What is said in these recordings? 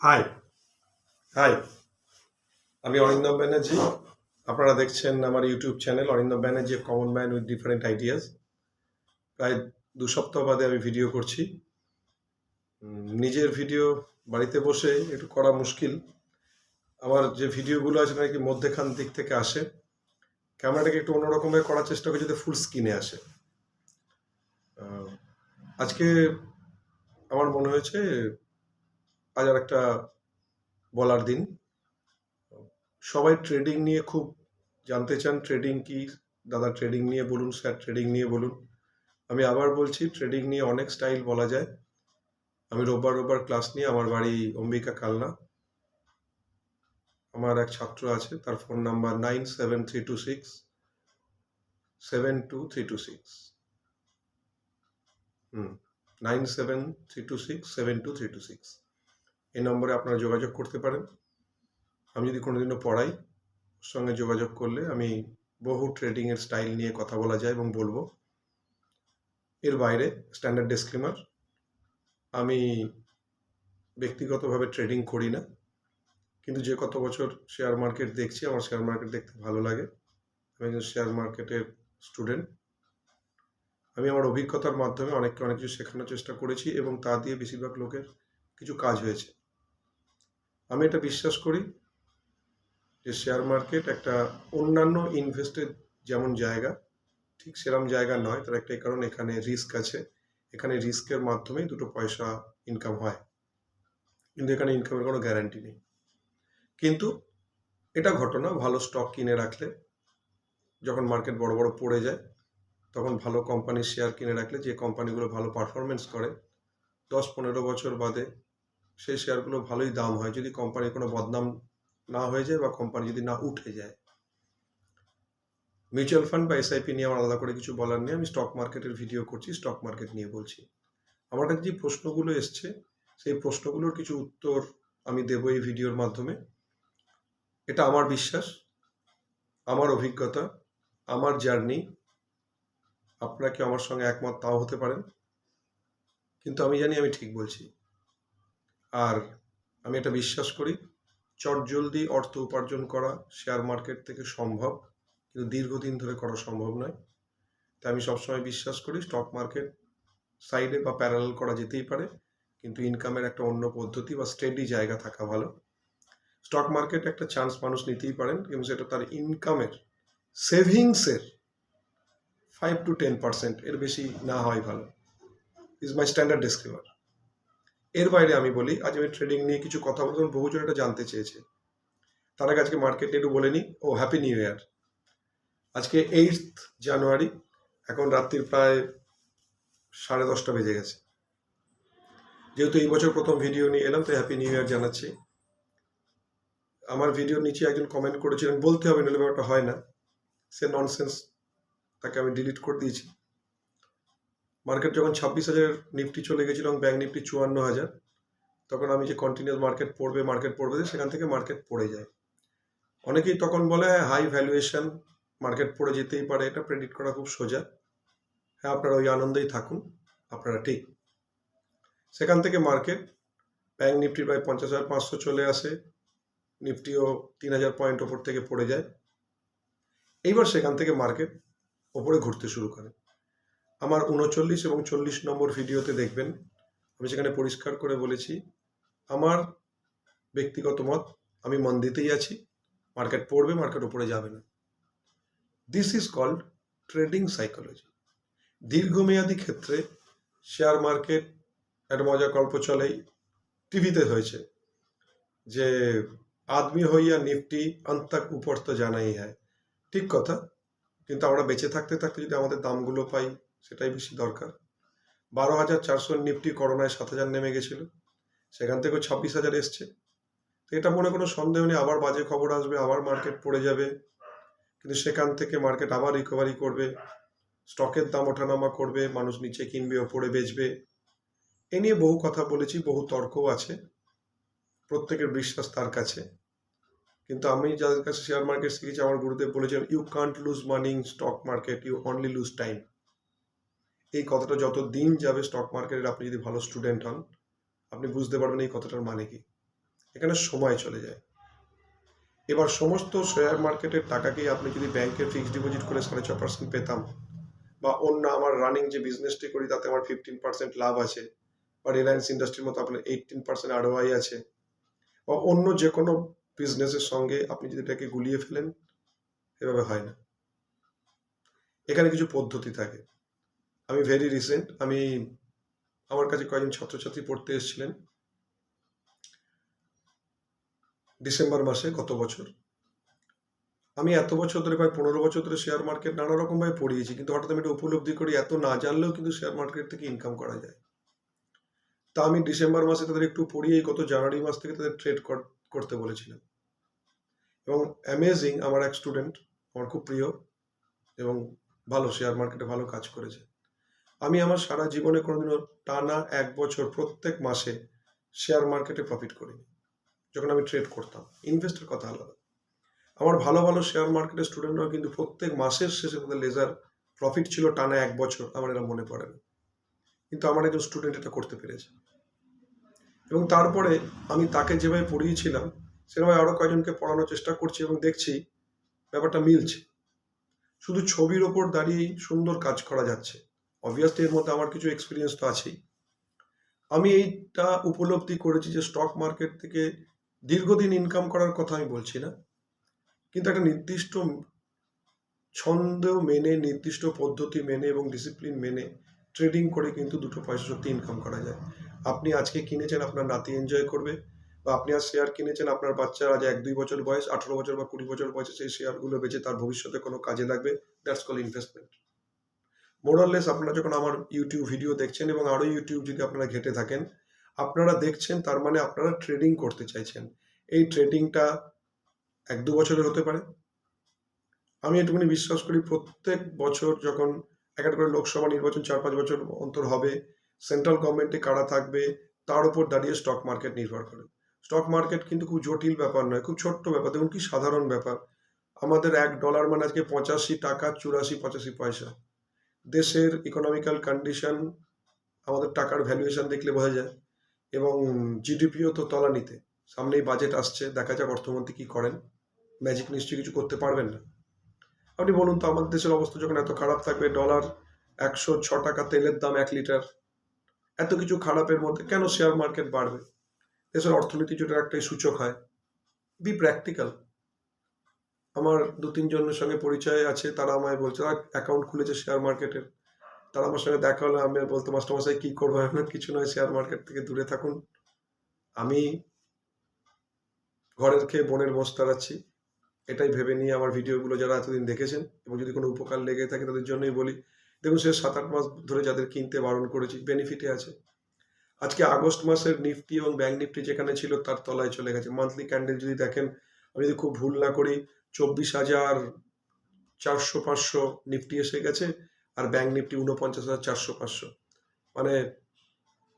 High high আমি অরিন্দম ব্যানার্জি। আপনারা দেখছেন আমার YouTube channel Arindam Banerjee common man with different ideas প্রায় দু সপ্তাহ বাদে আমি ভিডিও করছি। নিজের ভিডিও বাড়িতে বসে একটু করা মুশকিল। আমার যে ভিডিওগুলো আছে নাকি মধ্যেখান দিক থেকে আসে। ক্যামেরাটাকে একটু অন্যরকমের করার চেষ্টা করি যাতে ফুল স্ক্রিনে আসে। আজকে আমার মনে হয়েছে আজ আর একটা বলার দিন। সবাই ট্রেডিং নিয়ে খুব জানতে চান ট্রেডিং কি? দাদা ট্রেডিং নিয়ে বলুন স্যার ট্রেডিং নিয়ে বলুন। আমি আবার বলছি ট্রেডিং নিয়ে অনেক স্টাইল বলা যায়। আমি রোববার রোববার ক্লাস নিয়ে, আমার বাড়ি অম্বিকা কালনা। আমার এক ছাত্র আছে, তার phone number nine seven three two six seven two three two six hmm nine seven three two six seven two three two six এই নম্বরে আপনারা যোগাযোগ করতে পারেন। আমি যদি কোনোদিনও পড়াই, ওর সঙ্গে যোগাযোগ করলে আমি বহু ট্রেডিংয়ের স্টাইল নিয়ে কথা বলা যায় এবং বলব। এর বাইরে স্ট্যান্ডার্ড ডিসক্লেমার আমি ব্যক্তিগতভাবে ট্রেডিং করি না, কিন্তু যে কত বছর শেয়ার মার্কেট দেখছি, আমার শেয়ার মার্কেট দেখতে ভালো লাগে। আমি একজন শেয়ার মার্কেটের স্টুডেন্ট আমি আমার অভিজ্ঞতার মাধ্যমে অনেককে অনেক কিছু শেখানোর চেষ্টা করেছি এবং তা দিয়ে বেশিরভাগ লোকের কিছু কাজ হয়েছে। আমি এটা বিশ্বাস করি যে শেয়ার মার্কেট একটা অন্যান্য ইনভেস্টের যেমন জায়গা, ঠিক সেরম জায়গা নয়, তার একটাই কারণ এখানে রিস্ক আছে। এখানে রিস্কের মাধ্যমেই দুটো পয়সা ইনকাম হয়। কিন্তু এখানে ইনকামের কোনো গ্যারান্টি নেই। কিন্তু এটা ঘটনা, ভালো স্টক কিনে রাখলে, যখন মার্কেট বড় বড় পড়ে যায়, তখন ভালো কোম্পানির শেয়ার কিনে রাখলে, যে কোম্পানিগুলো ভালো পারফরমেন্স করে, দশ পনেরো বছর বাদে সেই শেয়ারগুলো ভালোই দাম হয়। যদি কোম্পানির কোনো বদনাম না হয়ে যায় বা কোম্পানি যদি না উঠে যায়। মিউচুয়াল ফান্ড বা এসআইপি নিয়ে আমার আলাদা করে কিছু বলার নেই। আমি স্টক মার্কেটের ভিডিও করছি স্টক মার্কেট নিয়ে বলছি। আমার কাছে যে প্রশ্নগুলো এসছে, সেই প্রশ্নগুলোর কিছু উত্তর আমি দেবো এই ভিডিওর মাধ্যমে। এটা আমার বিশ্বাস, আমার অভিজ্ঞতা, আমার জার্নি আপনারা কি আমার সঙ্গে একমত, তাও হতে পারেন। কিন্তু আমি জানি আমি ঠিক বলছি। আর আমি এটা বিশ্বাস করি চটজলদি অর্থ উপার্জন করা শেয়ার মার্কেট থেকে সম্ভব, কিন্তু দীর্ঘদিন ধরে করা সম্ভব নয়। তাই আমি সবসময় বিশ্বাস করি স্টক মার্কেট সাইডে বা প্যারালাল করা যেতেই পারে, কিন্তু ইনকামের একটা অন্য পদ্ধতি বা স্টেডি জায়গা থাকা ভালো। স্টক মার্কেট একটা চান্স মানুষ নিতেই পারেন কিন্তু সেটা তার ইনকামের সেভিংসের ফাইভ টু টেন পার্সেন্ট এর বেশি না হয় ভালো। ইজ মাই স্ট্যান্ডার্ড ডিসক্রিমার এর বাইরে আমি বলি, আজ আমি ট্রেডিং নিয়ে কিছু কথা বলতে বহুজন এটা জানতে চেয়েছে। তার আগে আজকে মার্কেট একটু বলে নিই, ও হ্যাপি নিউ ইয়ার আজকে এইট জানুয়ারি এখন রাত্রির প্রায় সাড়ে দশটা বেজে গেছে। যেহেতু এই বছর প্রথম ভিডিও নিয়ে এলাম তো হ্যাপি নিউ ইয়ার জানাচ্ছি। আমার ভিডিওর নিচে একজন কমেন্ট করেছিলেন, বলতে হবে নাহলে ব্যাপারটা হয় না। সে ননসেন্স তাকে আমি ডিলিট করে দিয়েছি। মার্কেট যখন ছাব্বিশ হাজার নিফটি চলে গেছিল এবং ব্যাঙ্ক নিফটি চুয়ান্ন হাজার, তখন আমি যে কন্টিনিউয়াস মার্কেট পড়বে মার্কেট পড়বে সেখান থেকে মার্কেট পড়ে যায়। অনেকেই তখন বলে হ্যাঁ হাই ভ্যালুয়েশন মার্কেট পড়ে যেতেই পারে, এটা প্রেডিক্ট করা খুব সোজা। হ্যাঁ আপনারা ওই আনন্দেই থাকুন, আপনারা ঠিক। সেখান থেকে মার্কেট ব্যাঙ্ক নিফটি প্রায় পঞ্চাশ হাজার পাঁচশো চলে আসে, নিফটিও তিন হাজার পয়েন্ট ওপর থেকে পড়ে যায়। এইবার সেখান থেকে মার্কেট ওপরে ঘুরতে শুরু করে। আমার উনচল্লিশ এবং চল্লিশ নম্বর ভিডিওতে দেখবেন, আমি সেখানে পরিষ্কার করে বলেছি, আমার ব্যক্তিগত মত, আমি মন দিতেই আছি, মার্কেট পড়বে, মার্কেট উপরে যাবে না। This is called trading psychology দীর্ঘমেয়াদী ক্ষেত্রে শেয়ার মার্কেট একটা মজা গল্প চলেই। টিভিতে হয়েছে যে, আদমি হইয়া নিফটি অন্তক উপর তো জানাই হয় ঠিক কথা, কিন্তু আমরা বেঁচে থাকতে থাকতে যদি আমাদের দামগুলো পাই সেটাই বেশি দরকার। বারো হাজার চারশো নিফটি করোনায় সাত হাজার নেমে গেছিল। সেখান থেকেও ছাব্বিশ হাজার এসছে। তো এটা মনে কোনো সন্দেহ নেই, আবার বাজে খবর আসবে, আবার মার্কেট পড়ে যাবে। কিন্তু সেখান থেকে মার্কেট আবার রিকভারি করবে। স্টকের দাম ওঠানামা করবে, মানুষ নিচে কিনবে, ওপরে বেচবে। এ নিয়ে বহু কথা বলেছি, বহু তর্কও আছে। প্রত্যেকের বিশ্বাস তার কাছে। কিন্তু আমি যাদের কাছে শেয়ার মার্কেট শিখেছি, আমার গুরুদেব বলেছেন you can't lose money stock market you only lose time এই কথাটা যত দিন যাবে স্টক মার্কেটের আপনি যদি ভালো স্টুডেন্ট হন, আপনি বুঝতে পারবেন এই কথাটার মানে কি। এখানে সময় চলে যায়। এবার সমস্ত শেয়ার মার্কেটের টাকাকেই আপনি যদি ব্যাংকে ফিক্সড ডিপোজিট করে সাড়ে ছ পার্সেন্ট পেতাম, বা অন্য আমার রানিং যে বিজনেসটি করি, তাতে আমার ফিফটিন পার্সেন্ট লাভ আছে, বা রিলায়েন্স ইন্ডাস্ট্রির মতো আপনার এইটিন পার্সেন্ট আরওআই আছে, বা অন্য যে কোনো বিজনেসের সঙ্গে আপনি যদি এটাকে গুলিয়ে ফেলেন, এভাবে হয় না। এখানে কিছু পদ্ধতি থাকে। আমি ভেরি রিসেন্ট আমি আমার কাছে কয়েকজন ছাত্রছাত্রী পড়তে এসেছিলেন। ডিসেম্বর মাসে গত বছর। আমি এত বছর ধরে প্রায় পনেরো বছর ধরে শেয়ার মার্কেট নানা রকমভাবে পড়িয়েছি, কিন্তু হঠাৎ আমি এটা উপলব্ধি করি, এত না জানলেও কিন্তু শেয়ার মার্কেট থেকে ইনকাম করা যায়। তা আমি ডিসেম্বর মাসে তাদের একটু পড়িয়েই গত জানুয়ারি মাস থেকে তাদের ট্রেড করতে বলেছিলাম। এবং অ্যামেজিং আমার এক স্টুডেন্ট আমার খুব প্রিয় এবং ভালো শেয়ার মার্কেটে ভালো কাজ করেছে। আমি আমার সারা জীবনে কোনোদিনও টানা এক বছর প্রত্যেক মাসে শেয়ার মার্কেটে প্রফিট করিনি, যখন আমি ট্রেড করতাম। ইনভেস্টের কথা আলাদা। আমার ভালো ভালো শেয়ার মার্কেটের স্টুডেন্টরাও কিন্তু প্রত্যেক মাসের শেষে তাদের লেজার প্রফিট ছিল টানা এক বছর, আমার এটা মনে পড়ে না। কিন্তু আমার একজন স্টুডেন্ট এটা করতে পেরেছে। এবং তারপরে আমি তাকে যেভাবে পড়িয়েছিলাম, সেভাবে আরও কয়েকজনকে পড়ানোর চেষ্টা করছি এবং দেখছি ব্যাপারটা মিলছে। শুধু ছবির ওপর দাঁড়িয়েই সুন্দর কাজ করা যাচ্ছে। অবভিয়াসলি এর মধ্যে আমার কিছু এক্সপিরিয়েন্স তো আছেই। আমি এইটা উপলব্ধি করেছি যে স্টক মার্কেট থেকে দীর্ঘদিন ইনকাম করার কথা আমি বলছি না। কিন্তু একটা নির্দিষ্ট ছন্দ মেনে, নির্দিষ্ট পদ্ধতি মেনে এবং ডিসিপ্লিন মেনে ট্রেডিং করে কিন্তু দুটো পয়সা সত্যি ইনকাম করা যায়। আপনি আজকে কিনেছেন, আপনার নাতি এনজয় করবে বা আপনি আর শেয়ার কিনেছেন, আপনার বাচ্চার আজ এক দুই বছর বয়স, আঠারো বছর বা কুড়ি বছর বয়সে সেই শেয়ারগুলো বেঁচে তার ভবিষ্যতে কোনো কাজে লাগবে দ্যাটস কল ইনভেস্টমেন্ট মোরাললেস আপনারা যখন আমার ইউটিউব ভিডিও দেখছেন এবং আরও ইউটিউব যদি আপনারা ঘেটে থাকেন, আপনারা দেখছেন তার মানে আপনারা ট্রেডিং করতে চাইছেন। এই ট্রেডিংটা এক দু বছরের হতে পারে। আমি এটুকুনি বিশ্বাস করি প্রত্যেক বছর যখন এক একটা করে লোকসভা নির্বাচন চার পাঁচ বছর অন্তর হবে সেন্ট্রাল গভর্নমেন্টে কারা থাকবে, তার উপর দাঁড়িয়ে স্টক মার্কেট নির্ভর করে। স্টক মার্কেট কিন্তু খুব জটিল ব্যাপার নয়, খুব ছোট্ট ব্যাপার, দেখুন কি সাধারণ ব্যাপার। আমাদের এক ডলার মানে আজকে পঁচাশি টাকা, চুরাশি, পঁচাশি পয়সা। দেশের ইকোনমিক্যাল কন্ডিশন আমাদের টাকার ভ্যালুয়েশন দেখলে বোঝা যায় এবং জিডিপিও তো তলানিতে। সামনেই বাজেট আসছে, দেখা যাক অর্থমন্ত্রী কি করেন। ম্যাজিক নিশ্চয়ই কিছু করতে পারবেন না। আপনি বলুন তো, আমাদের দেশের অবস্থা যখন এত খারাপ থাকবে ডলার একশো ছ টাকা তেলের দাম এক লিটার এত কিছু খারাপের মধ্যে কেন শেয়ার মার্কেট বাড়বে? দেশের অর্থনীতি যেটার একটাই সূচক হয় বি প্র্যাকটিক্যাল আমার দু তিনজনের সঙ্গে পরিচয় আছে, তারা আমায় বলছে অ্যাকাউন্ট খুলেছে শেয়ার মার্কেটের তারা আমার সঙ্গে দেখা হলে, আমি বলতো মাস্টারমশাই, কী করব? এখন কিছু নয় শেয়ার মার্কেট থেকে দূরে থাকুন। আমি ঘরের খেয়ে বনের মোষ তাড়াচ্ছি এটাই ভেবে নিয়ে আমার ভিডিওগুলো যারা এতদিন দেখেছেন এবং যদি কোনো উপকার লেগে থাকে, তাদের জন্যই বলি, দেখুন সে সাত আট মাস ধরে যাদের কিনতে বারণ করেছি বেনিফিটে আছে। আজকে আগস্ট মাসের নিফটি এবং ব্যাংক নিফটি যেখানে ছিল, তার তলায় চলে গেছে। মান্থলি ক্যান্ডেল যদি দেখেন, আমি যদি খুব ভুল না করি চব্বিশ হাজার চারশো পাঁচশো নিফটি এসে গেছে আর ব্যাংক নিফটি উনপঞ্চাশ হাজার চারশো পাঁচশো। মানে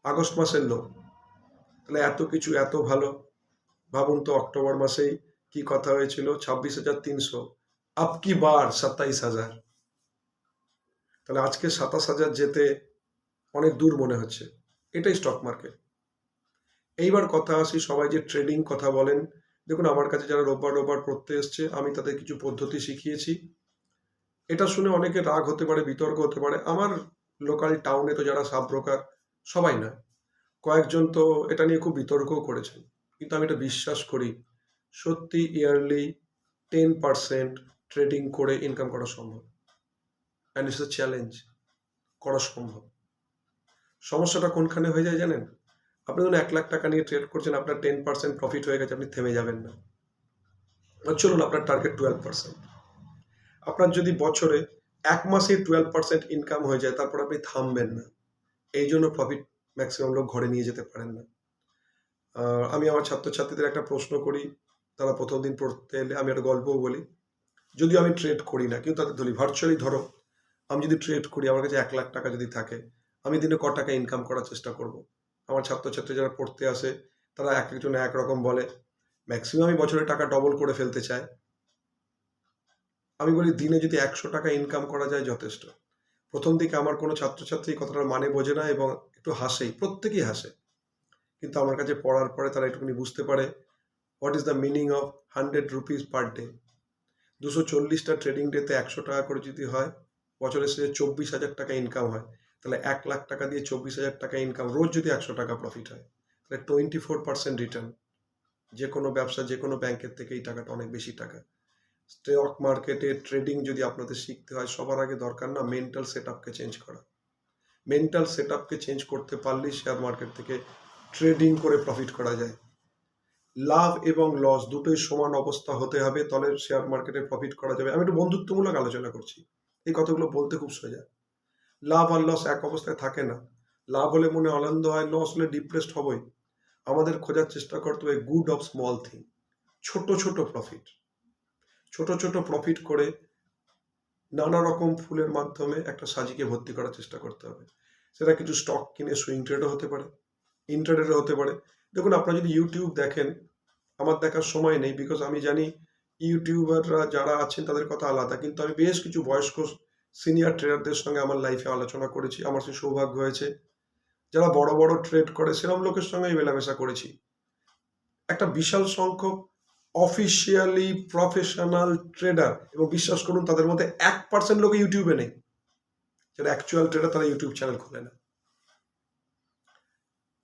আগস্ট মাসের লো তাহলে এত কিছু এত ভালো? ভাবুন তো অক্টোবর মাসেই কি কথা হয়েছিল? ছাব্বিশ হাজার তিনশো আপ কি বার? সাতাইশ হাজার। তাহলে আজকে সাতাশ হাজার যেতে অনেক দূর মনে হচ্ছে। এটাই স্টক মার্কেট এইবার কথা আসি সবাই যে ট্রেডিং কথা বলেন দেখুন, আমার কাছে যারা রোববার রোববার পড়তে এসছে, আমি তাদের কিছু পদ্ধতি শিখিয়েছি। এটা শুনে অনেকে রাগ হতে পারে, বিতর্ক হতে পারে। আমার লোকাল টাউনে তো যারা সাব ব্রোকার সবাই না কয়েকজন তো এটা নিয়ে খুব বিতর্কও করেছেন। কিন্তু আমি এটা বিশ্বাস করি, সত্যি ইয়ারলি টেন পার্সেন্ট ট্রেডিং করে ইনকাম করা সম্ভব। অ্যান্ড ইটস এ চ্যালেঞ্জ করা সম্ভব। সমস্যাটা কোনখানে হয়ে যায় জানেন? আপনি ধরুন এক লাখ টাকা নিয়ে ট্রেড করছেন, আপনার টেন পার্সেন্ট প্রফিট হয়ে গেছে, আপনি থেমে যাবেন না। চলুন আপনার টার্গেট টুয়েলভ পার্সেন্ট আপনার যদি বছরে এক মাসে টুয়েলভ পার্সেন্ট ইনকাম হয়ে যায়, তারপর আপনি থামবেন না। এই জন্য প্রফিট ম্যাক্সিমাম লোক ঘরে নিয়ে যেতে পারেন না। আমি আমার ছাত্রছাত্রীদের একটা প্রশ্ন করি, তারা প্রথম দিন পড়তে এলে আমি একটা গল্পও বলি। যদিও আমি ট্রেড করি না, কিন্তু তাদের ধরি ভার্চুয়ালি ধরো, আমি যদি ট্রেড করি, আমার কাছে এক লাখ টাকা যদি থাকে, আমি দিনে ক টাকা ইনকাম করার চেষ্টা করব? আমার ছাত্রছাত্রী যারা পড়তে আসে, তারা এক একজন এক রকম বলে ম্যাক্সিমামই বছরে টাকা ডবল করে ফেলতে চায়। আমি বলি, দিনে যদি একশো টাকা ইনকাম করা যায়, যথেষ্ট। প্রথম দিকে আমার কোনো ছাত্রছাত্রী কথাটার মানে বোঝে না এবং একটু হাসেই, প্রত্যেকেই হাসে। কিন্তু আমার কাছে পড়ার পরে তারা একটুখানি বুঝতে পারে what is the meaning of hundred rupees per day দুশো চল্লিশটা ট্রেডিং ডেতে একশো টাকা করে যদি হয় বছরের শেষে চব্বিশ হাজার টাকা ইনকাম হয়। তাহলে এক লাখ টাকা দিয়ে চব্বিশ হাজার টাকা ইনকাম রোজ যদি একশো টাকা প্রফিট হয়, তাহলে টোয়েন্টি ফোর পার্সেন্ট রিটার্ন যে কোনো ব্যবসা, যে কোনো ব্যাংকের থেকে এই টাকাটা অনেক বেশি টাকা। স্টক মার্কেটে ট্রেডিং যদি আপনাদের শিখতে হয়, সবার আগে দরকার না মেন্টাল সেট আপকে চেঞ্জ করা। মেন্টাল সেট আপকে চেঞ্জ করতে পারলেই শেয়ার মার্কেট থেকে ট্রেডিং করে প্রফিট করা যায়। লাভ এবং লস দুটোই সমান অবস্থা হতে হবে তাহলে শেয়ার মার্কেটে প্রফিট করা যাবে। আমি একটু বন্ধুত্বমূলক আলোচনা করছি। এই কথাগুলো বলতে খুব সোজা। লাভ আর লস এক অবস্থায় থাকে না। লাভ হলে মনে আনন্দ হয় লস হলে ডিপ্রেসড হবই। আমাদের খোঁজার চেষ্টা করতে হবে গুড অফ স্মল থিং ছোট ছোট প্রফিট ছোট ছোট প্রফিট করে নানা রকম ফুলের মাধ্যমে একটা সাজিকে ভর্তি করার চেষ্টা করতে হবে। সেটা কিছু স্টক কিনে সুইং ট্রেডও হতে পারে ইন্টারনেটও হতে পারে। দেখুন, আপনারা যদি ইউটিউব দেখেন, আমার দেখার সময় নেই বিকজ আমি জানি ইউটিউবাররা যারা আছেন তাদের কথা আলাদা। কিন্তু আমি বেশ কিছু বয়স্ক সিনিয়র ট্রেডারদের সঙ্গে আমার লাইফে আলোচনা করেছি, আমার সে সৌভাগ্য হয়েছে। যারা বড় বড় ট্রেড করে সেরকম লোকের সঙ্গে মেলামেশা করেছি। একটা বিশাল সংখ্যক অফিসিয়ালি প্রফেশনাল ট্রেডার এবং বিশ্বাস করুন, তাদের মধ্যে এক পার্সেন্ট লোক ইউটিউবে নেই। যারা অ্যাকচুয়াল ট্রেডার তারা ইউটিউব চ্যানেল খুলে না।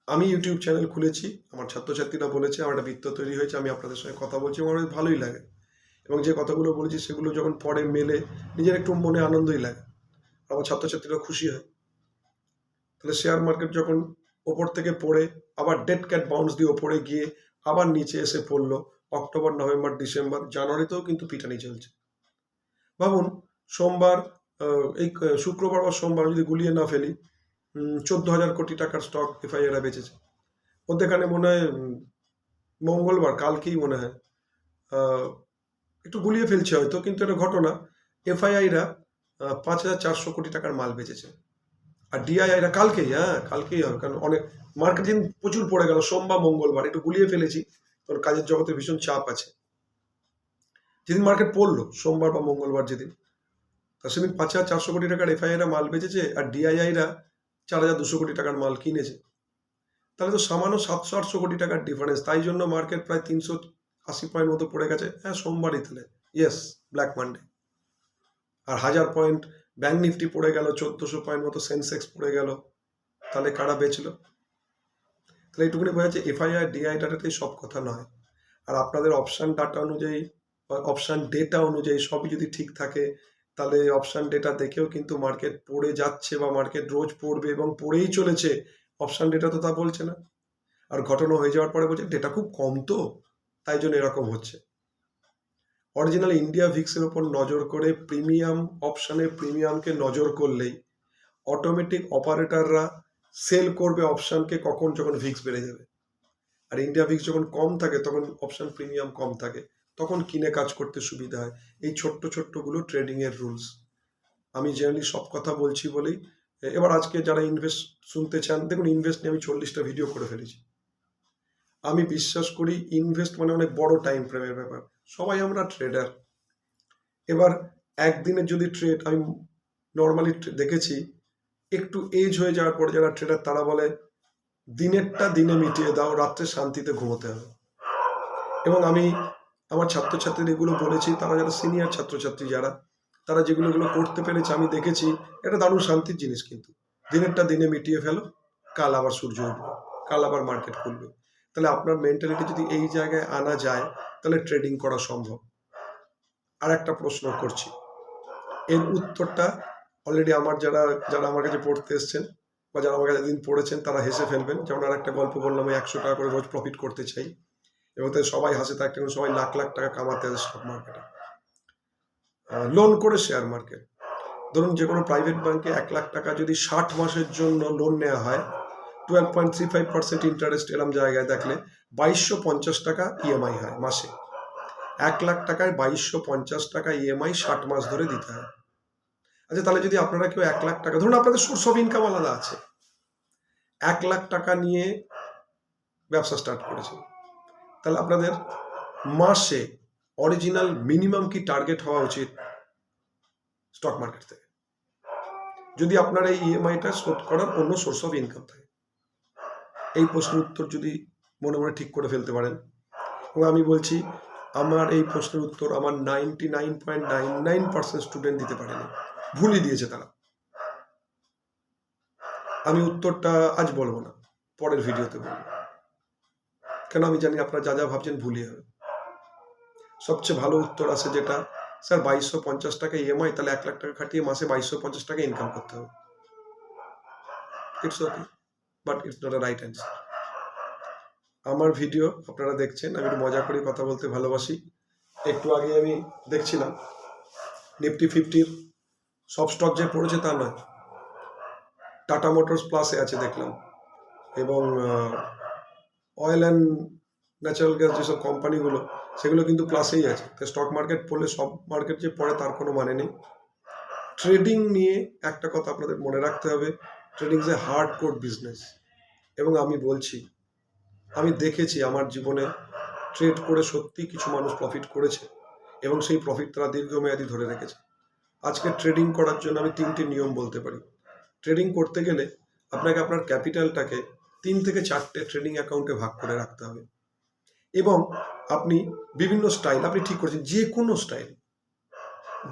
আমি ইউটিউব চ্যানেল খুলেছি, আমার ছাত্রছাত্রীরা বলেছে, আমার একটা বৃত্ত তৈরি হয়েছে, আমি আপনাদের সঙ্গে কথা বলছি, আমার ভালোই লাগে। এবং যে কথাগুলো বলেছি সেগুলো যখন পরে মেলে নিজের একটু মনে আনন্দই লাগে। আমার ছাত্রছাত্রীরা খুশি হয়। তাহলে শেয়ার মার্কেট যখন ওপর থেকে পড়ে, আবার ডেট ক্যাট বাউন্স দিয়ে ওপরে গিয়ে আবার নিচে এসে পড়ল, অক্টোবর, নভেম্বর, ডিসেম্বর, জানুয়ারিতেও কিন্তু পিটানি চলছে। ভাবুন, সোমবার এই শুক্রবার বা সোমবার যদি গুলিয়ে না ফেলি চোদ্দ হাজার কোটি টাকার স্টক এফআইআরা বেচেছে। মধ্যেখানে মনে হয় মঙ্গলবার, কালকেই মনে হয় একটু গুলিয়ে ফেলছে হয়তো, কিন্তু এটা ঘটনা। এফআইআইরা পাঁচ হাজার চারশো কোটি টাকার মাল বেচেছে। আর ডিআইআইরা কালকেই হ্যাঁ কালকেই হবে, কারণ অনেক মার্কেটিং প্রচুর পড়ে গেল, সোমবার, মঙ্গলবার, একটু গুলিয়ে ফেলেছি। তোর কাজের জগতে ভীষণ চাপ আছে। যেদিন মার্কেট পড়ল, সোমবার বা মঙ্গলবার যেদিন তা সেদিন পাঁচ হাজার চারশো কোটি টাকার এফআইআইরা মাল বেচেছে, আর ডিআইআইরা চার হাজার দুশো কোটি টাকার মাল কিনেছে। তাহলে তো সামান্য সাতশো আটশো কোটি টাকার ডিফারেন্স তাই জন্য মার্কেট প্রায় তিনশো আশি পয়েন্ট মতো পড়ে গেছে হ্যাঁ সোমবারই তাহলে। ইয়েস ব্ল্যাক মানডে আর হাজার পয়েন্ট ব্যাঙ্ক নিফটি পড়ে গেল, চোদ্দশো পয়েন্ট মতো সেন্সেক্স পড়ে গেল। তাহলে কারা বেচলো? তাহলে এইটুকুনি বোঝা যাচ্ছে এফআইআর ডিআইটাতে সব কথা নয়। আর আপনাদের অপশান ডাটা অনুযায়ী, বা অপশান ডেটা অনুযায়ী সবই যদি ঠিক থাকে, তাহলে অপশান ডেটা দেখেও কিন্তু মার্কেট পড়ে যাচ্ছে বা মার্কেট রোজ পড়বে এবং পড়েই চলেছে। অপশান ডেটা তো তা বলছে না। আর ঘটনা হয়ে যাওয়ার পরে বলছে ডেটা খুব কম তো। তাই জন্য এরকম হচ্ছে। অরিজিনাল ইন্ডিয়া ভিক্সের ওপর নজর করে প্রিমিয়াম অপশানে প্রিমিয়ামকে নজর করলেই অটোমেটিক অপারেটররা সেল করবে অপশানকে কখন? যখন ভিক্স বেড়ে যাবে। আর ইন্ডিয়া ভিক্স যখন কম থাকে, তখন অপশান প্রিমিয়াম কম থাকে, তখন কিনে কাজ করতে সুবিধা হয়। এই ছোট্ট ছোট্টগুলো ট্রেডিংয়ের রুলস আমি জেনারেলি সব কথা বলছি বলেই, এবার আজকে যারা ইনভেস্ট শুনতে চান, দেখুন ইনভেস্ট নিয়ে আমি চল্লিশটা ভিডিও করে ফেলেছি। আমি বিশ্বাস করি ইনভেস্ট মানে অনেক বড় টাইম ফ্রেমের ব্যাপার। সবাই আমরা ট্রেডার এবার একদিনের যদি ট্রেড আমি নর্মালি দেখেছি, একটু এজ হয়ে যাওয়ার পর যারা ট্রেডার তারা বলে, দিনেরটা দিনে মিটিয়ে দাও, রাত্রে শান্তিতে ঘুমোতে হবে। এবং আমি আমার ছাত্রছাত্রীদের এগুলো বলেছি, তারা যারা সিনিয়র ছাত্রছাত্রী যারা, তারা যেগুলো এগুলো করতে পেরেছে, আমি দেখেছি, এটা দারুণ শান্তির জিনিস কিন্তু। দিনেরটা দিনে মিটিয়ে ফেলো, কাল আবার সূর্য উঠবে, কাল আবার মার্কেট খুলবে। তাহলে আপনার মেন্টালিটি যদি এই জায়গায় আনা যায়, তাহলে ট্রেডিং করা সম্ভব। আর একটা প্রশ্ন করছি। এর উত্তরটা অলরেডি আমার যারা যারা আমার কাছে পড়তে এসছেন বা যারা আমার কাছে দিন পড়েছেন, তারা হেসে ফেলবেন। যেমন আর একটা গল্প বললাম, আমি একশো টাকা করে রোজ প্রফিট করতে চাই। এবং তাই সবাই হাসে এবং সবাই লাখ লাখ টাকা কামাতে আছে স্টক মার্কেটে লোন করে শেয়ার মার্কেট ধরুন যে কোনো প্রাইভেট ব্যাংকে এক লাখ টাকা যদি ষাট মাসের জন্য লোন নেওয়া হয় twelve point three five percent interest এরম জায়গায় দেখলে বাইশশো পঞ্চাশ টাকা ইএমআই হয় মাসে। এক লাখ টাকায় বাইশশো পঞ্চাশ টাকা ইএমআই ষাট মাস ধরে দিতে হয়। আচ্ছা তাহলে যদি আপনারা কেউ এক লাখ টাকা ধরুন আপনাদের সোর্স অফ ইনকাম আলাদা আছে। এক লাখ টাকা নিয়ে ব্যবসা স্টার্ট করেছেন। তাহলে আপনাদের মাসে অরিজিনাল মিনিমাম কি টার্গেট হওয়া উচিত স্টক মার্কেট থেকে? যদি আপনার এই ইএমআইটা শোধ করার অন্য সোর্স অফ ইনকাম থাকে। এই প্রশ্নের উত্তর যদি মনে মনে ঠিক করে ফেলতে পারেন। এবং আমি বলছি, আমার এই প্রশ্নের উত্তর আমার ninety nine point nine nine percent student দিতে পারেনি। ভুলই দিয়েছে তারা। আমি উত্তরটা আজ বলব না, পরের ভিডিওতে বলব। কেন আমি জানি আপনারা যা যা ভাবছেন ভুলই হবে। সবচেয়ে ভালো উত্তর আছে যেটা, স্যার বাইশশো পঞ্চাশ টাকা ইএমআই তাহলে এক লাখ টাকা খাটিয়ে মাসে বাইশশো পঞ্চাশ টাকা ইনকাম করতে হবে। It's okay but it's not a right answer আমার ভিডিও আপনারা দেখছেন, আমি একটু মজা করে কথা বলতে ভালোবাসি। একটু আগে আমি দেখছিলাম নিফটি ফিফটির সব স্টক যে পড়েছে তা নয়। টাটা মোটরস প্লাসে আছে দেখলাম। এবং অয়েল অ্যান্ড ন্যাচারাল গ্যাস যেসব কোম্পানিগুলো সেগুলো কিন্তু প্লাসেই আছে। তো স্টক মার্কেট পড়লে সব মার্কেট যে পড়ে তার কোনো মানে নেই। ট্রেডিং নিয়ে একটা কথা আপনাদের মনে রাখতে হবে। Trading is a hard core business এবং আমি বলছি, আমি দেখেছি আমার জীবনে ট্রেড করে সত্যি কিছু মানুষ প্রফিট করেছে এবং সেই প্রফিট তারা দীর্ঘমেয়াদী ধরে রেখেছে। আজকে ট্রেডিং করার জন্য আমি তিনটি নিয়ম বলতে পারি। ট্রেডিং করতে গেলে আপনাকে আপনার ক্যাপিটালটাকে তিন থেকে চারটে ট্রেডিং অ্যাকাউন্টে ভাগ করে রাখতে হবে। এবং আপনি বিভিন্ন স্টাইল আপনি ঠিক করছেন যে কোনো স্টাইল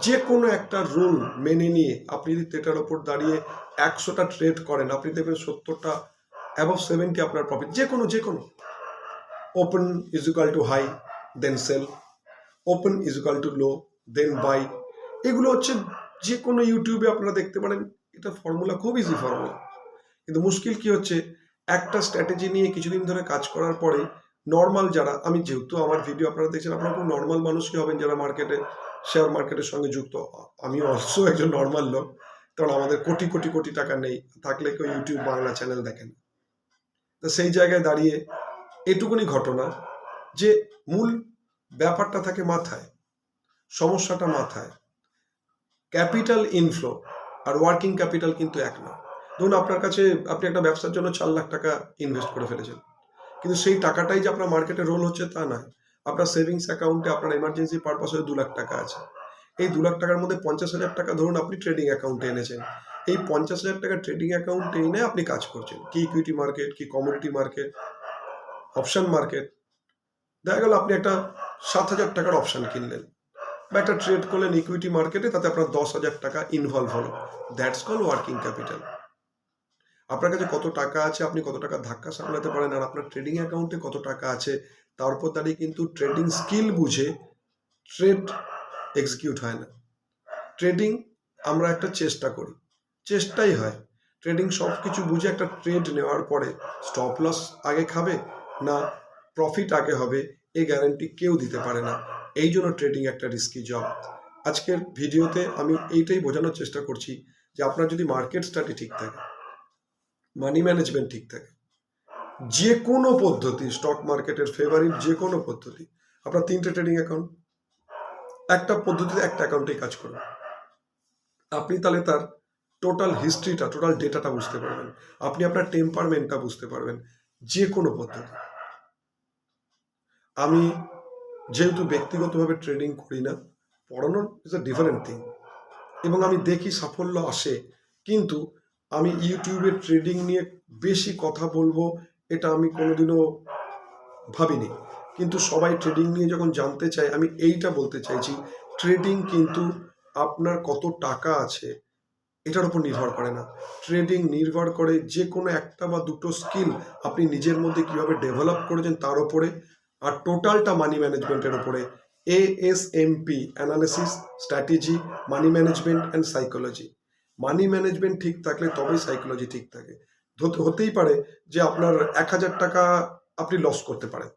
যে কোনো একটা রুল মেনে নিয়ে আপনি যদি তেটার ওপর দাঁড়িয়ে একশোটা ট্রেড করেন, আপনি দেখবেন সত্তরটা অ্যাবভ সেভেন্টি আপনার প্রফিট যে কোনো যে কোনো open is equal to high then sell open is equal to low then buy এগুলো হচ্ছে যে কোনো ইউটিউবে আপনারা দেখতে পারেন, এটা ফর্মুলা খুব ইজি ফর্মুলা কিন্তু মুশকিল কি হচ্ছে? একটা স্ট্র্যাটেজি নিয়ে কিছুদিন ধরে কাজ করার পরে নর্মাল যারা, আমি যেহেতু আমার ভিডিও আপনারা দেখছেন, আপনারা খুব নর্মাল মানুষই হবেন যারা মার্কেটে শেয়ার মার্কেটের সঙ্গে যুক্ত। আমি অলসো একজন নর্মাল লোক। কারণ আমাদের কোটি কোটি কোটি টাকা নেই। থাকলে কেউ ইউটিউব বাংলা চ্যানেল দেখেন তো সেই জায়গায় দাঁড়িয়ে এটুকুনি ঘটনা যে মূল ব্যাপারটা থাকে মাথায় সমস্যাটা মাথায়। ক্যাপিটাল ইনফ্লো আর ওয়ার্কিং ক্যাপিটাল কিন্তু এক না। ধরুন আপনার কাছে আপনি একটা ব্যবসার জন্য চার লাখ টাকা ইনভেস্ট করে ফেলেছেন। কিন্তু সেই টাকাটাই যে আপনার মার্কেটে রোল হচ্ছে তা নয়। আপনার সেভিংস অ্যাকাউন্টে আপনার এমার্জেন্সি পারপাসে দু লাখ টাকা আছে। এই দু লাখ টাকার মধ্যে পঞ্চাশ হাজার টাকা ধরুন আপনি ট্রেডিং অ্যাকাউন্টে এনেছেন। এই পঞ্চাশ হাজার টাকা ট্রেডিং অ্যাকাউন্টে এনে আপনি কাজ করছেন। কি ইকুইটি মার্কেট কি কমোডিটি মার্কেট অপশন মার্কেট দেখা গেল আপনি একটা সাত হাজার টাকার অপশন কিনলেন বা একটা ট্রেড করলেন ইকুইটি মার্কেটে তাতে আপনার দশ হাজার টাকা ইনভলভ হলো। দ্যাটস কল ওয়ার্কিং ক্যাপিটাল আপনার কাছে কত টাকা আছে, আপনি কত টাকা ধাক্কা সামলাতে পারেন, আর আপনার ট্রেডিং অ্যাকাউন্টে কত টাকা আছে তার উপর দাঁড়িয়ে কিন্তু ট্রেডিং স্কিল বুঝে ট্রেড এক্সিকিউট হয় না। ট্রেডিং আমরা একটা চেষ্টা করি। চেষ্টাই হয়। ট্রেডিং সব কিছু বুঝে একটা ট্রেড নেওয়ার পরে স্টপ লস আগে খাবে না প্রফিট আগে হবে এই গ্যারান্টি কেউ দিতে পারে না। এই জন্য ট্রেডিং একটা রিস্কি জব আজকের ভিডিওতে আমি এইটাই বোঝানোর চেষ্টা করছি যে আপনার যদি মার্কেট স্টাডি ঠিক থাকে মানি ম্যানেজমেন্ট ঠিক থাকে যে কোনো পদ্ধতি স্টক মার্কেটের ফেভারিট যে কোনো পদ্ধতি, আপনার তিনটে ট্রেডিং অ্যাকাউন্ট একটা পদ্ধতিতে একটা অ্যাকাউন্টেই কাজ করুন আপনি তাহলে তার টোটাল হিস্ট্রিটা টোটাল ডেটাটা বুঝতে পারবেন। আপনি আপনার টেম্পারমেন্টটা বুঝতে পারবেন, যে কোনো পদ্ধতি। আমি যেহেতু ব্যক্তিগতভাবে ট্রেডিং করি না পড়ানোর ইজ আ ডিফারেন্ট থিং এবং আমি দেখি সাফল্য আসে, কিন্তু আমি ইউটিউবে ট্রেডিং নিয়ে বেশি কথা বলব এটা আমি কোনোদিনও ভাবিনি। কিন্তু সবাই ট্রেডিং নিয়ে যখন জানতে চায়, আমি এইটা বলতে চাইছি ট্রেডিং কিন্তু আপনার কত টাকা আছে, এটার উপর নির্ভর করে না। ট্রেডিং নির্ভর করে যে কোনো একটা বা দুটো স্কিল আপনি নিজের মধ্যে কীভাবে ডেভেলপ করেছেন তার উপরে আর টোটালটা মানি ম্যানেজমেন্টের উপরে। A S M P analysis strategy money management and psychology money management ঠিক থাকলে তবেই সাইকোলজি ঠিক থাকে। হতেই পারে যে আপনার এক হাজার টাকা আপনি লস করতে পারেন।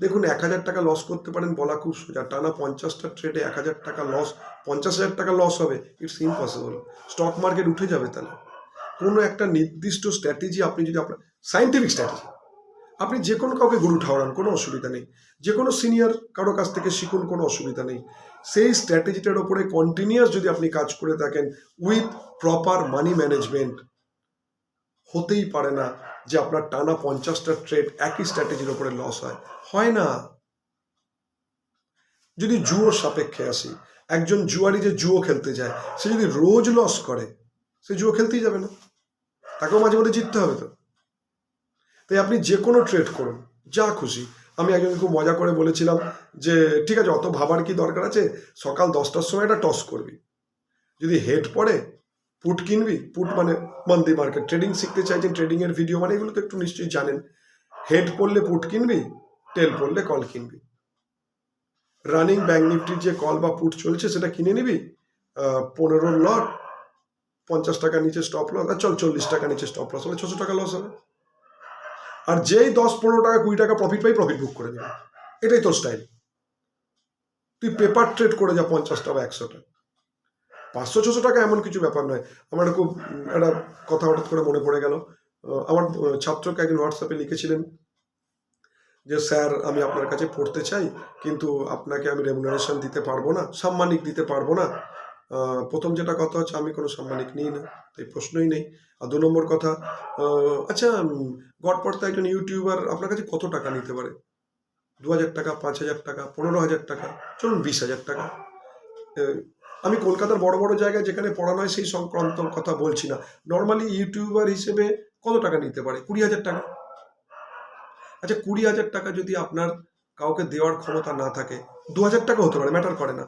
দেখুন, এক হাজার টাকা লস করতে পারেন বলা খুব সোজা। টানা পঞ্চাশটা ট্রেডে এক হাজার টাকা লস পঞ্চাশ হাজার টাকা লস হবে। ইটস ইম্পসিবল স্টক মার্কেট উঠে যাবে তাহলে। কোনো একটা নির্দিষ্ট স্ট্র্যাটেজি আপনি যদি আপনার সাইন্টিফিক স্ট্র্যাটেজি আপনি যে কোনো কাউকে গরু ঠাওরান, কোনো অসুবিধা নেই। যে কোনো সিনিয়র কারও কাছ থেকে শিখুন, কোনো অসুবিধা নেই। সেই স্ট্র্যাটেজিটার ওপরে কন্টিনিউয়াস যদি আপনি কাজ করে থাকেন উইথ প্রপার মানি ম্যানেজমেন্ট হতেই পারে না যে আপনার টানা পঞ্চাশটা ট্রেড একই স্ট্র্যাটেজির ওপরে লস হয়। হয় না। যদি জুয়ো সাপেক্ষে আসি, একজন জুয়ারি যে জুয়ো খেলতে যায়, সে যদি রোজ লস করে, সে জুয়ো খেলতেই যাবে না। তাকেও মাঝে মধ্যে জিততে হবে তো। তাই আপনি যে কোনো ট্রেড করুন, যা খুশি। আমি একজন খুব মজা করে বলেছিলাম যে, ঠিক আছে, অত ভাবার কি দরকার আছে? সকাল দশটার সময় একটা টস করবি। যদি হেড পড়ে পুট কিনবি? পুট মানে মান্দি মার্কেট ট্রেডিং শিখতে চাইছেন ট্রেডিংয়ের ভিডিও মানে এগুলো তো একটু নিশ্চয়ই জানেন। হেড পড়লে পুট কিনবি টেল পড়লে কল কিনবি। রানিং ব্যাঙ্ক নিফটির যে কল বা পুট চলছে সেটা কিনে নিবি? পনেরো লট পঞ্চাশ টাকা নিচে স্টপ লস আর চল চল্লিশ টাকা নিচে স্টপ লস হলে ছশো টাকা লস হবে। আর যেই দশ পনেরো টাকা কুড়ি টাকা প্রফিট পাই প্রফিট বুক করে দেবে। এটাই তোর স্টাইল তুই পেপার ট্রেড করে যা পঞ্চাশটা বা একশোটা পাঁচশো ছশো টাকা এমন কিছু ব্যাপার নয়। আমার খুব, একটা কথা হঠাৎ করে মনে পড়ে গেল। আমার ছাত্রকে একজন হোয়াটসঅ্যাপে লিখেছিলেন যে, স্যার, আমি আপনার কাছে পড়তে চাই, কিন্তু আপনাকে আমি রেমুনারেশন দিতে পারব না, সাম্মানিক দিতে পারব না। প্রথম যেটা কথা হচ্ছে, আমি কোনো সাম্মানিক নিই না, তাই প্রশ্নই নেই। আর দু নম্বর কথা আচ্ছা গড়পড়তে একজন ইউটিউবার আপনার কাছে কত টাকা নিতে পারে? দু হাজার টাকা, পাঁচ হাজার টাকা, পনেরো হাজার টাকা, চলুন বিশ হাজার টাকা। আমি কলকাতার বড় বড় জায়গায় যেখানে পড়ানো হয় সেই সংক্রান্ত কথা বলছি না। নর্মালি ইউটিউবার হিসেবে কত টাকা নিতে পারে? কুড়ি হাজার টাকা। আচ্ছা কুড়ি হাজার টাকা যদি আপনার কাউকে দেওয়ার ক্ষমতা না থাকে, দু হাজার টাকা হতে পারে ম্যাটার করে না।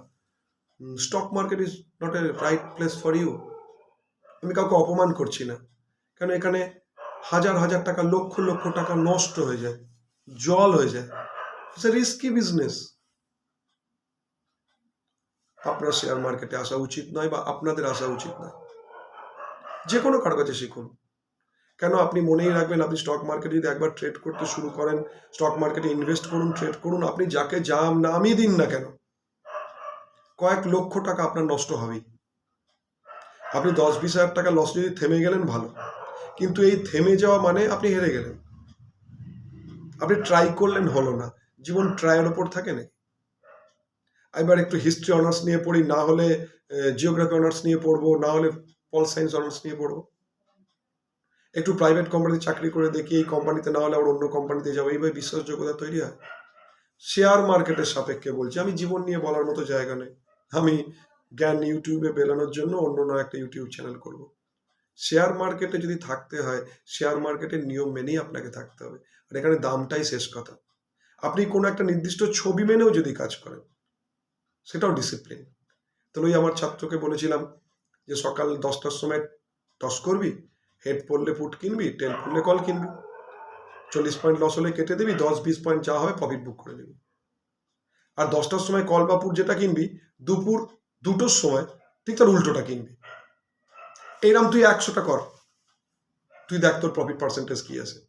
Stock market is not a right place for you আমি কাউকে অপমান করছি না। কেন এখানে হাজার হাজার টাকা, লক্ষ লক্ষ টাকা নষ্ট হয়ে যায়, জল হয়ে যায়। রিস্কি বিজনেস আপনার শেয়ার মার্কেটে আসা উচিত নয় বা আপনাদের আসা উচিত নয়। যে কোনো কারও কাছে শিখুন। কেন আপনি মনেই রাখবেন, আপনি স্টক মার্কেটে যদি একবার ট্রেড করতে শুরু করেন স্টক মার্কেটে ইনভেস্ট করুন ট্রেড করুন, আপনি যাকে যা নামই দিন না কেন, কয়েক লক্ষ টাকা আপনার নষ্ট হবেই। আপনি দশ বিশ হাজার টাকা লস যদি থেমে গেলেন, ভালো। কিন্তু এই থেমে যাওয়া মানে আপনি হেরে গেলেন। আপনি ট্রাই করলেন হলো না। জীবন ট্রায়ের ওপর থাকে নাকি? এবার একটু হিস্ট্রি অনার্স নিয়ে পড়ি, না হলে জিওগ্রাফি অনার্স নিয়ে পড়ব, না হলে পল সায়েন্স অনার্স নিয়ে পড়ব। একটু প্রাইভেট কোম্পানিতে চাকরি করে দেখি, এই কোম্পানিতে না হলে আবার অন্য কোম্পানিতে যাব, এইভাবে বিশ্বাসযোগ্যতা তৈরি হয়। শেয়ার মার্কেটের সাপেক্ষে বলছি, আমি জীবন নিয়ে বলার মতো জায়গা নেই। আমি জ্ঞান ইউটিউবে বেলানোর জন্য অন্য নয় একটা ইউটিউব চ্যানেল করব। শেয়ার মার্কেটে যদি থাকতে হয় শেয়ার মার্কেটের নিয়ম মেনেই আপনাকে থাকতে হবে। আর এখানে দামটাই শেষ কথা। আপনি কোনো একটা নির্দিষ্ট ছবি মেনেও যদি কাজ করেন সেটাও ডিসিপ্লিন তাহলে ওই আমার ছাত্রকে বলেছিলাম যে সকাল দশটার সময় টস করবি হেড পড়লে ফুট কিনবি টেল পড়লে কল কিনবি। চল্লিশ পয়েন্ট লস হলে কেটে দিবি, দশ বিশ পয়েন্ট যা হবে প্রফিট বুক করে দিবি। আর দশটার সময় কল বা পুট যেটা কিনবি, দুপুর দুটোর সময় ঠিক তার উল্টোটা কিনবি। এইরকম তুই একশোটা কর। তুই দেখ তোর প্রফিট পার্সেন্টেজ কি আছে।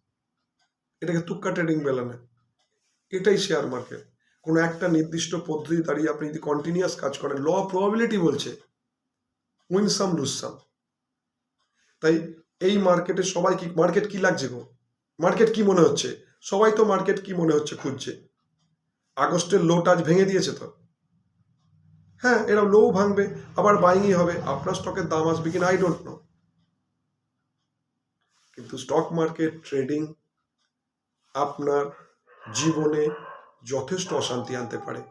এটাকে তুক্কা ট্রেডিং বেলা না। এটাই শেয়ার মার্কেট কোনো একটা নির্দিষ্ট পদ্ধতি দাঁড়িয়ে আপনি যদি কন্টিনিউয়াস কাজ করেন ল প্রবাবিলিটি বলছে উইন সাম লুজ সাম তাই এই মার্কেটে সবাই কি মার্কেট কি লাগছে গো? মার্কেট কি মনে হচ্ছে? সবাই তো মার্কেট কি মনে হচ্ছে খুঁজছে। আগস্টের লো টাচ ভেঙে দিয়েছে তো। হ্যাঁ এরা লো ভাঙবে, আবার বাইংই হবে। আপনার স্টকের দাম আসবে কিনা আই ডোন্ট নো কিন্তু স্টক মার্কেট ট্রেডিং আপনার জীবনে যথেষ্ট অশান্তি আনতে পারে।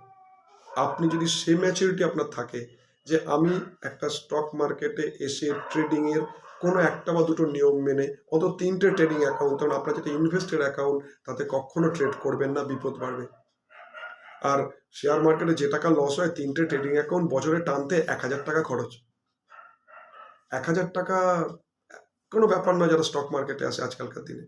আপনি যদি সে ম্যাচুরিটি আপনার থাকে যে আমি একটা স্টক মার্কেটে এসে ট্রেডিংয়ের কোনো একটা বা দুটো নিয়ম মেনে অত তিনটে ট্রেডিং অ্যাকাউন্ট কারণ আপনার যেটা ইনভেস্টেড অ্যাকাউন্ট তাতে কখনো ট্রেড করবেন না, বিপদ বাড়বে। আর শেয়ার মার্কেটে যে টাকা লস হয়, তিনটে ট্রেডিং অ্যাকাউন্ট বছরে টানতে এক হাজার টাকা খরচ। এক হাজার টাকা কোনো ব্যাপার নয় যারা স্টক মার্কেটে আসে আজকালকার দিনে।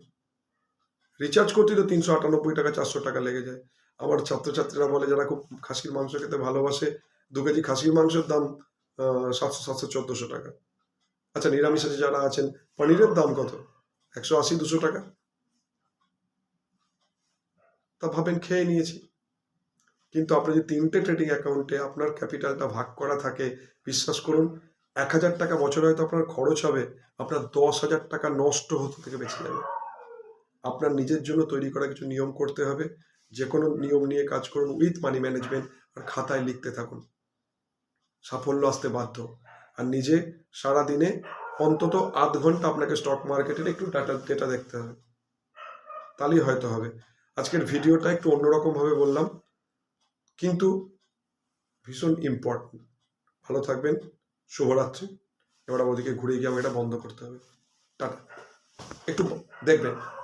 রিচার্জ করতে তো তিনশো আটানব্বই টাকা, চারশো টাকা লেগে যায়। আমার ছাত্রছাত্রীরা বলে যারা খুব খাসির মাংস খেতে ভালোবাসে, দু কেজি খাসির মাংসের দাম সাতশো সাতশো, চোদ্দোশো টাকা। আচ্ছা নিরামিষ আছে যারা আছেন, পনিরের দাম কত? একশো আশি, দুশো টাকা। তা ভাবেন, খেয়ে নিয়েছি। কিন্তু আপনি যদি তিনটে ট্রেডিং অ্যাকাউন্টে আপনার ক্যাপিটালটা ভাগ করা থাকে, বিশ্বাস করুন, এক হাজার টাকা বছরে হয়তো আপনার খরচ হবে, আপনার দশ হাজার টাকা নষ্ট হতে থেকে বেঁচে যাবে। আপনার নিজের জন্য তৈরি করা কিছু নিয়ম করতে হবে যে কোনো নিয়ম নিয়ে কাজ করুন উইথ মানি ম্যানেজমেন্ট আর খাতায় লিখতে থাকুন। সাফল্য আসতে বাধ্য। আর নিজে সারা দিনে অন্তত আধ ঘণ্টা আপনাকে স্টক মার্কেটের একটু ডাটা ডেটা দেখতে হবে। তাহলেই হয়তো হবে। আজকের ভিডিওটা একটু অন্যরকমভাবে বললাম, কিন্তু ভীষণ ইম্পর্টেন্ট ভালো থাকবেন, শুভরাত্রি। এবার ওদিকে ঘুরে গিয়ে আমাকে এটা বন্ধ করতে হবে। টাটা। একটু দেখবেন।